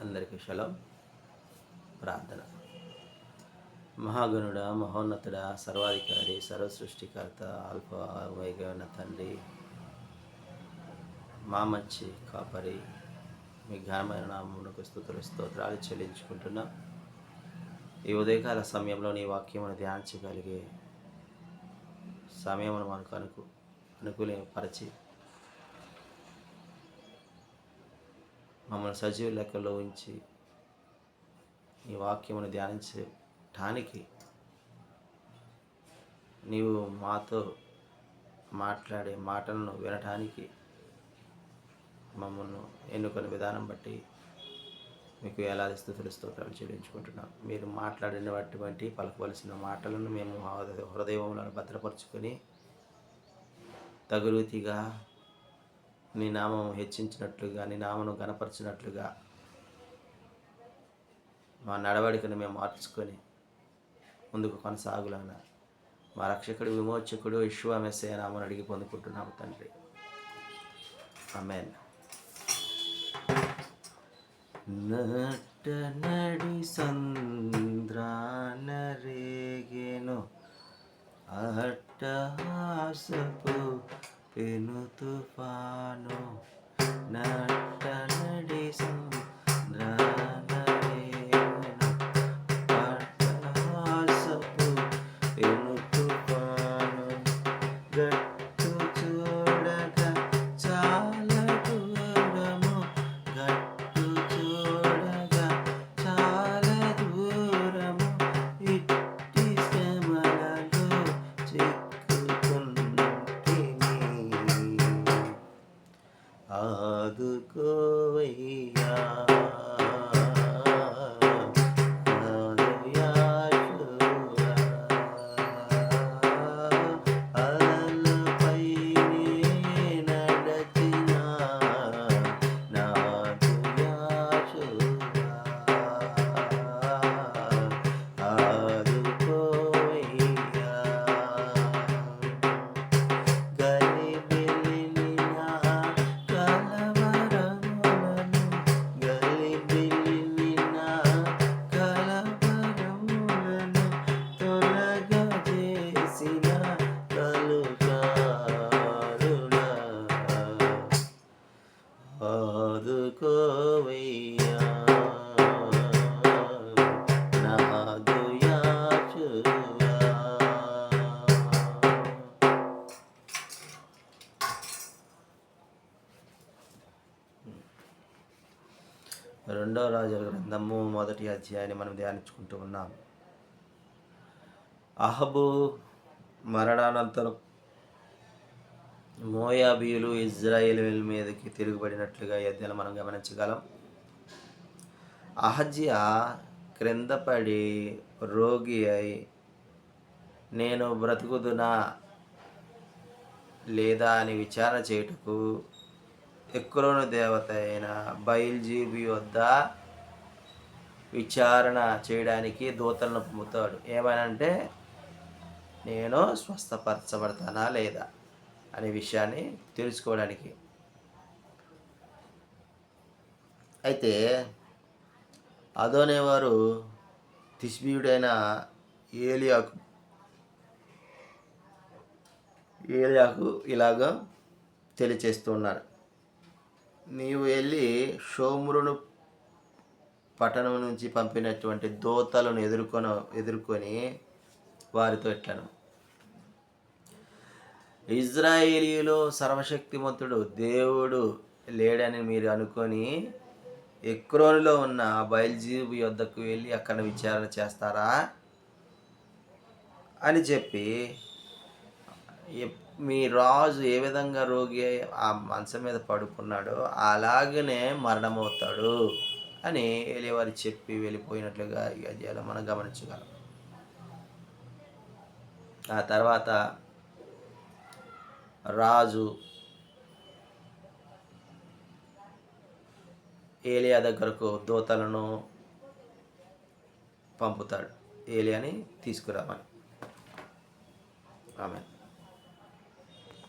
అందరికీ శలం. ప్రార్థన. మహాగణుడ మహోన్నతుడ సర్వాధికారి సర్వసృష్టికర్త ఆల్ఫా వైగన తండ్రి మా మంచి కాపరి మీ ఘనమైన నామమునకు స్థుతులు స్తోత్రాలు చెల్లించుకుంటున్నాం. ఈ ఉదయకాల సమయంలో నీ వాక్యమును ధ్యానించగలిగే సమయమును మనకు అనుకు అనుకూలపరిచి మమ్మల్ని సజీవ లెక్కలో ఉంచి నీ వాక్యమును ధ్యానించటానికి నీవు మాతో మాట్లాడే మాటలను వినటానికి మమ్మల్ని ఎన్నుకున్న విధానం బట్టి మీకు ఎలాది స్థుతులు స్తోత్రాలు చెల్లించుకుంటున్నాం. మీరు మాట్లాడినటువంటి పలకవలసిన మాటలను మేము హృదయ- హృదయంలో భద్రపరుచుకొని తగులుతిగా నీ నామం హెచ్చించినట్లుగా నీ నామను గనపరిచినట్లుగా మా నడవడికను మేము మార్చుకొని ముందుకు కొనసాగులాన. మా రక్షకుడు విమోచకుడు విశ్వమెస్సే నామను అడిగి పొందుకుంటున్నాము తండ్రి. ఆమెన్. నట నడి సంద్రాన రేగేను అట్టహాసపు పెను తుఫాను నట నడి రెండవ రాజుల గ్రంథము మొదటి అధ్యాయాన్ని మనం ధ్యానించుకుంటూ ఉన్నాం. అహబు మరణానంతరం మోయాబీయులు ఇజ్రాయేల్ మీదకి తిరుగుబడినట్లుగా ఈ మనం గమనించగలం. అహజ్యా క్రింద పడి రోగి అయి నేను బ్రతుకుదునా? లేదా? అని విచారణ చేయుటకు ఎక్కువలోని దేవత అయిన బయల్జీబి వద్ద విచారణ చేయడానికి దూతలను పంపుతాడు. ఏమనంటే నేను స్వస్థపరచబడతానా లేదా? అనే విషయాన్ని తెలుసుకోవడానికి. అయితే అదోనేవారు తిష్బీయుడైన ఏలియాకు ఏలియాకు ఇలాగ తెలియచేస్తున్నారు నీవు వెళ్ళి షోమురును పట్టణం నుంచి పంపినటువంటి దోతలను ఎదుర్కొన ఎదుర్కొని వారితో ఎట్లను? ఇజ్రాయేలీలో సర్వశక్తిమంతుడు దేవుడు లేడని మీరు అనుకొని ఎక్రోన్లో ఉన్న బయల్జీబు యొద్దకు వెళ్ళి అక్కడ విచారణ చేస్తారా? అని చెప్పి మీ రాజు ఏ విధంగా రోగి అయి ఆ మంచం మీద పడుకున్నాడో అలాగనే మరణమవుతాడు అని ఎలివారి చెప్పి వెళ్ళిపోయినట్లుగా ఈ మనం గమనించగలం. ఆ తర్వాత రాజు ఏలియా దగ్గరకు దూతలను పంపుతాడు. ఏలియాని తీసుకురామని ఆమె